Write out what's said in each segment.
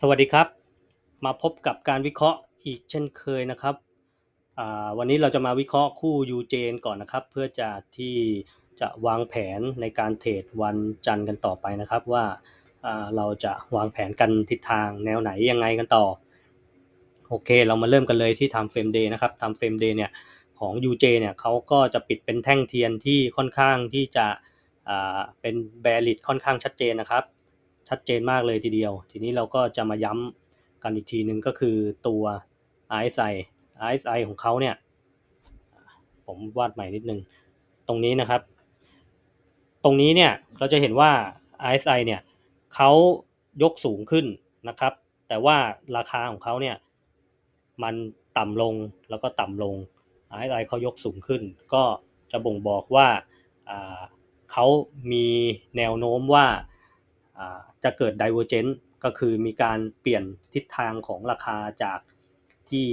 สวัสดีครับ มาพบกับการวิเคราะห์อีกเช่นเคยนะครับวันนี้เราจะมาวิเคราะห์คู่ยูเจนก่อนนะครับ เพื่อจะที่จะวางแผนในการเทรดวันจันทร์กันต่อไปนะครับ ว่าเราจะวางแผนกันทิศทางแนวไหนยังไงกันต่อโอเค เรามาเริ่มกันเลยที่ time frame day นะครับ time frame day เนี่ยของ UJ เนี่ยเขาก็จะปิดเป็นแท่งเทียนที่ค่อนข้างที่จะเป็น bearish ค่อนข้างชัดเจนนะครับ ชัดเจนมากเลยทีเดียว ทีนี้เราก็จะมาย้ำกันอีกทีหนึ่งก็คือตัว RSI RSI ของเขาเนี่ย ผมวาดใหม่นิดนึง ตรงนี้นะครับ ตรงนี้เนี่ยเราจะเห็นว่า RSI เนี่ยเขายกสูงขึ้นนะครับ แต่ว่าราคาของเขาเนี่ยมันต่ำลงแล้วก็ต่ำลง RSI เขายกสูงขึ้น ก็จะบ่งบอกว่าเขามีแนวโน้มว่า จะเกิด divergence ก็คือมีการเปลี่ยนทิศทางของราคาจากที่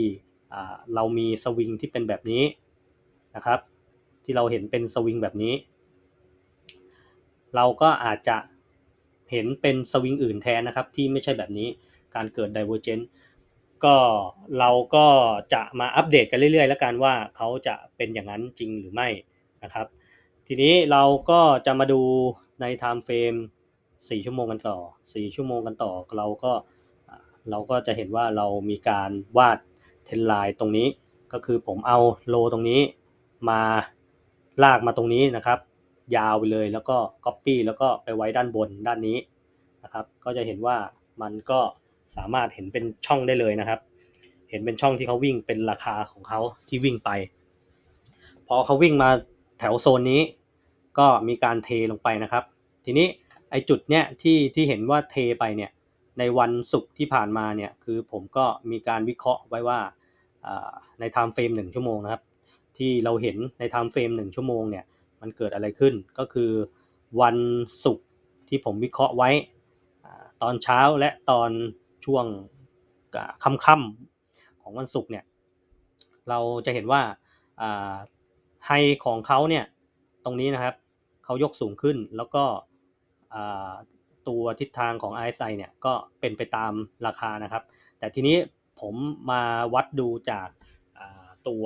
เรามีสวิงที่เป็นแบบนี้นะครับ ที่เราเห็นเป็นสวิงแบบนี้ เราก็อาจจะเห็นเป็นสวิงอื่นแทนนะครับ ที่ไม่ใช่แบบนี้การเกิด divergence ก็เราก็จะมาอัปเดตกันเรื่อยๆ แล้วกันว่าเขาจะเป็นอย่างนั้นจริงหรือไม่นะครับ ทีนี้เราก็จะมาดูใน time frame สี่ชั่วโมงกันต่อสี่ชั่วโมงกันต่อเราก็เราก็จะเห็นว่าเรามีการวาดเทนไลน์ตรงนี้ ก็คือผมเอาโลตรงนี้มาลากมาตรงนี้นะครับ ยาวไปเลยแล้วก็ Copy แล้วก็ไปไว้ด้านบนด้านนี้นะครับ ก็จะเห็นว่ามันก็สามารถเห็นเป็นช่องได้เลยนะครับ เห็นเป็นช่องที่เขาวิ่งเป็นราคาของเขาที่วิ่งไป พอเขาวิ่งมาแถวโซนนี้ ก็มีการเทลงไปนะครับ ทีนี้ ไอจุดเนี้ยที่ที่เห็นว่าเทไปเนี่ยในวันศุกร์ที่ผ่านมาเนี่ยคือผมก็มีการวิเคราะห์ไว้ว่าในไทม์เฟรมหนึ่งชั่วโมงนะครับ ที่เราเห็นในไทม์เฟรมหนึ่งชั่วโมงเนี่ยมันเกิดอะไรขึ้นก็คือวันศุกร์ที่ผมวิเคราะห์ไว้ตอนเช้าและตอนช่วงค่ำๆของวันศุกร์เนี่ยเราจะเห็นว่าไฮของเขาเนี่ยตรงนี้นะครับเขายกสูงขึ้นแล้วก็ ตัวทิศทางของ RSI เนี่ยก็เป็นไปตามราคานะครับ แต่ทีนี้ผมมาวัดดูจากตัว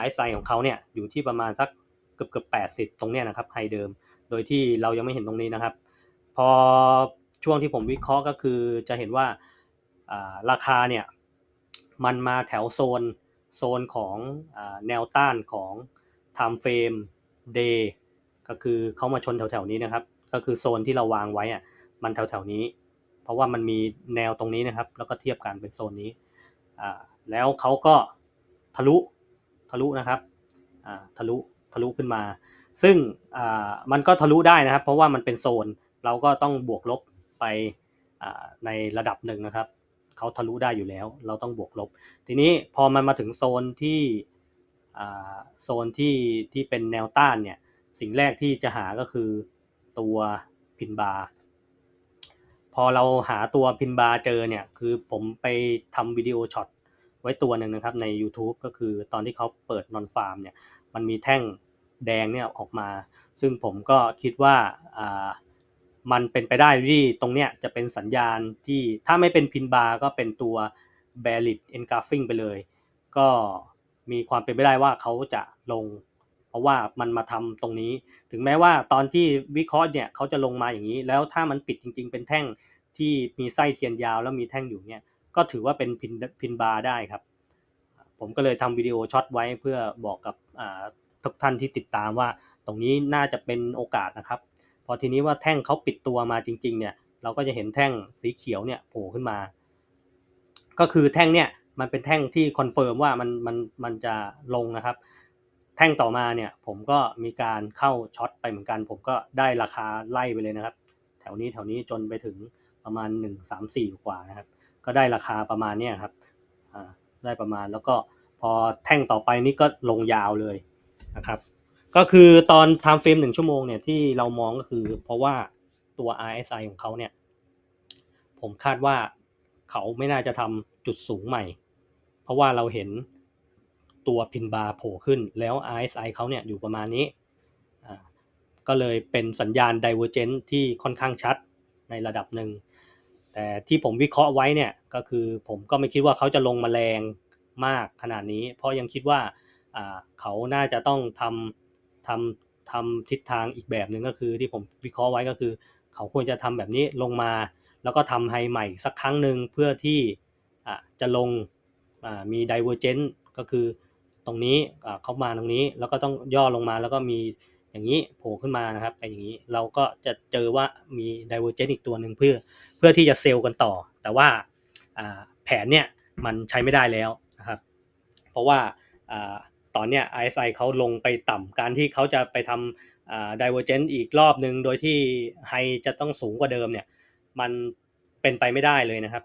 RSI ของเขาเนี่ยอยู่ที่ประมาณสักเกือบเกือบ80 ตรงเนี้ยนะครับไฮเดิม โดยที่เรายังไม่เห็นตรงนี้นะครับ พอช่วงที่ผมวิเคราะห์ก็คือจะเห็นว่าราคาเนี่ยมันมาแถวโซนโซนของแนวต้านของ time frame day ก็คือเขามาชนแถวๆนี้นะครับ ก็คือโซนที่เราวางไว้อะมันแถวๆนี้ เพราะว่ามันมีแนวตรงนี้นะครับ แล้วก็เทียบกันเป็นโซนนี้อ่าแล้วเขาก็ทะลุทะลุนะครับอ่าทะลุทะลุขึ้นมา ซึ่งอ่ามันก็ทะลุได้นะครับ เพราะว่ามันเป็นโซนเราก็ต้องบวกลบไปอ่าในระดับหนึ่งนะครับเขาทะลุได้อยู่แล้ว เราต้องบวกลบ ทีนี้พอมันมาถึงโซนที่อ่าโซนที่ที่เป็นแนวต้านเนี่ยสิ่งแรกที่จะหาก็คือ ตัวพินบาร์พอเราหาตัวพินบาร์เจอเนี่ยคือผมไปทำวิดีโอช็อตไว้ตัวหนึ่งนะครับใน YouTube ก็คือตอนที่เขาเปิดนอนฟาร์มเนี่ยมันมีแท่งแดงเนี่ยออกมา ซึ่งผมก็คิดว่าอ่ามันเป็นไปได้ที่ตรงเนี้ยจะเป็นสัญญาณที่ถ้าไม่เป็นพินบาร์ก็เป็นตัว b e a r i s h engulfing ไปเลย ก็มีความเป็นไปได้ว่าเขาจะลง เพราะว่ามันมาทำตรงนี้ ถึงแม้ว่าตอนที่วิเคราะห์เนี่ยเขาจะลงมาอย่างนี้ แล้วถ้ามันปิดจริง ๆ เป็นแท่งที่มีไส้เทียนยาวแล้วมีแท่งอยู่เนี่ยก็ถือว่าเป็นพินพินบาร์ได้ครับ ผมก็เลยทำวิดีโอช็อตไว้เพื่อบอกกับทุกท่านที่ติดตามว่า ตรงนี้น่าจะเป็นโอกาสนะครับ พอทีนี้ว่าแท่งเขาปิดตัวมาจริง ๆ เนี่ย เราก็จะเห็นแท่งสีเขียวเนี่ยโผล่ขึ้นมา ก็คือแท่งเนี่ยมันเป็นแท่งที่คอนเฟิร์มว่ามันมันมันจะลงนะครับ ท่งต่อมาเนี่ยผมก็มีการเข้าช็อตไปเหมือนกัน ผมก็ได้ราคาไล่ไปเลยนะครับ แถวนี้แถวนี้จนไปถึงประมาณ 1 3 4 กว่านะครับ ก็ได้ราคาประมาณนี้ครับได้ประมาณแล้วก็พอแท่งต่อไปนี่ก็ลงยาวเลยนะครับ ก็คือตอน time frame 1ชั่วโมงเนี่ยที่เรามองก็คือเพราะว่าตัว RSI ของเขาเนี่ยผมคาดว่าเขาไม่น่าจะทำจุดสูงใหม่ เพราะว่าเราเห็น ตัวพินบาร์โผล่ขึ้น แล้ว RSI เขาเนี่ยอยู่ประมาณนี้ ก็เลยเป็นสัญญาณ Divergence ที่ค่อนข้างชัดในระดับหนึ่ง แต่ที่ผมวิเคราะห์ไว้เนี่ยก็คือผมก็ไม่คิดว่าเขาจะลงมาแรงมากขนาดนี้ เพราะยังคิดว่าเขาน่าจะต้องทำทำทำทิศทางอีกแบบหนึ่งก็คือที่ผมวิเคราะห์ไว้ก็คือ เขาควรจะทำแบบนี้ลงมา แล้วก็ทำไฮใหม่สักครั้งหนึ่งเพื่อที่ะจะลงมี divergent ก็คือ ตรงนี้เข้ามาตรงนี้แล้วก็ต้องย่อลงมาแล้วก็มีอย่างนี้โผล่ขึ้นมานะครับเป็นอย่างนี้เราก็จะเจอว่ามี divergent อีกตัวหนึ่งเพื่อเพื่อที่จะเซลล์กันต่อ แต่ว่าแผนเนี่ยมันใช้ไม่ได้แล้วนะครับเพราะว่าตอนเนี้ย RSI เขาลงไปต่ำการที่เขาจะไปทำอ่า divergent อีกรอบหนึ่งโดยที่ไฮจะต้องสูงกว่าเดิมเนี่ยมันเป็นไปไม่ได้เลยนะครับ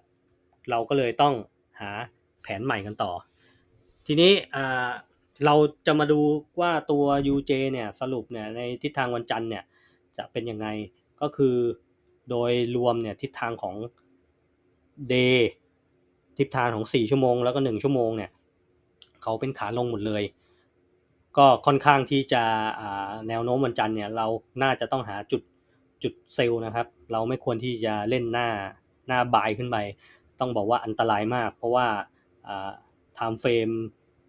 เราก็เลยต้องหาแผนใหม่กันต่อ ทีนี้เราจะมาดูว่าตัว UJ เนี่ยสรุปเนี่ยในทิศทางวันจันทร์เนี่ยจะเป็นยังไงก็คือโดยรวมเนี่ยทิศทางของ day ทิศทางของ 4 ชั่วโมงแล้วก็ 1 ชั่วโมงเนี่ยเขาเป็นขาลงหมดเลย ก็ค่อนข้างที่จะแนวโน้มวันจันทร์เนี่ยเราน่าจะต้องหาจุดจุดเซลล์นะครับ เราไม่ควรที่จะเล่นหน้าหน้าบายขึ้นไป ต้องบอกว่าอันตรายมาก เพราะว่า อ่า time frame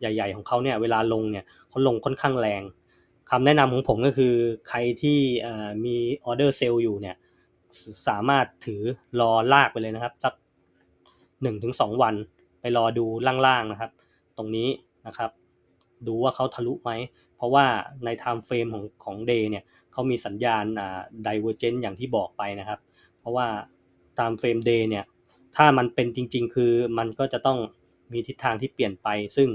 ใหญ่ ๆ ของเขาเนี่ยเวลาลงเนี่ยเขาลงค่อนข้างแรงคำแนะนำของผมก็คือใครที่มีออเดอร์เซลล์อยู่เนี่ยสามารถถือรอลากไปเลยนะครับ สัก 1-2 วัน ไปรอดูล่างๆนะครับ ตรงนี้นะครับ ดูว่าเขาทะลุไหม เพราะว่าใน time frame ของของ day เนี่ยเขามีสัญญาณอ่า divergent อย่างที่บอกไปนะครับ เพราะว่า time frame day เนี่ยถ้ามันเป็นจริง ๆ คือมันก็จะต้อง มีทิศทางที่เปลี่ยนไป ซึ่ง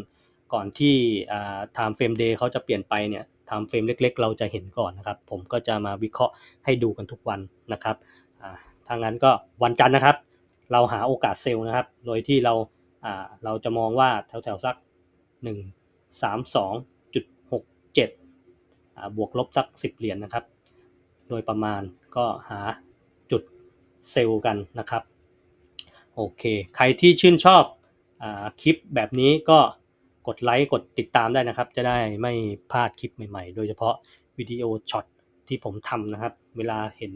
ก่อนที่อ่า time frame day เขาจะเปลี่ยนไปเนี่ย time frame เล็ก ๆ เราจะเห็นก่อนนะครับ ผมก็จะมาวิเคราะห์ให้ดูกันทุกวันนะครับอ่าถ้างั้นก็วันจันทร์นะครับ เราหาโอกาสเซลล์นะครับ โดยที่เราเราจะมองว่าแถวๆสัก 1 3 2จุด6 7 บวกลบสัก 10 เหรียญนะครับ โดยประมาณก็หาจุดเซลล์กันนะครับ โอเค ใครที่ชื่นชอบ คลิปแบบนี้ก็กดไลค์กดติดตามได้นะครับ จะได้ไม่พลาดคลิปใหม่ๆ โดยเฉพาะวิดีโอช็อตที่ผมทำนะครับ เวลาเห็น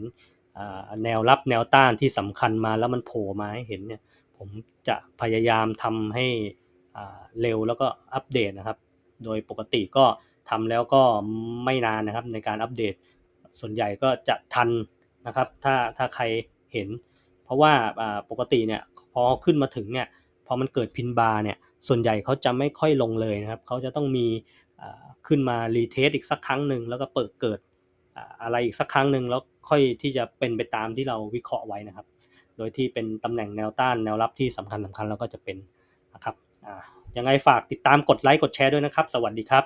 แนวรับแนวต้านที่สำคัญมาแล้วมันโผล่มาให้เห็นเนี่ยผมจะพยายามทำให้เร็วแล้วก็อัปเดตนะครับ โดยปกติก็ทำแล้วก็ไม่นานนะครับในการอัปเดต ส่วนใหญ่ก็จะทันนะครับ ถ้าถ้าใครเห็น เพราะว่าปกติเนี่ยพอขึ้นมาถึงเนี่ย พอมันเกิดพินบาร์เนี่ยส่วนใหญ่เขาจะไม่ค่อยลงเลยนะครับเขาจะต้องมีขึ้นมารีเทสอีกสักครั้งหนึ่งแล้วก็เปิดเกิดอะไรอีกสักครั้งหนึ่งแล้วค่อยที่จะเป็นไปตามที่เราวิเคราะห์ไว้นะครับ โดยที่เป็นตำแหน่งแนวต้านแนวรับที่สำคัญสำคัญแล้วก็จะเป็นนะครับยังไงฝากติดตามกดไลค์กดแชร์ด้วยนะครับ สวัสดีครับ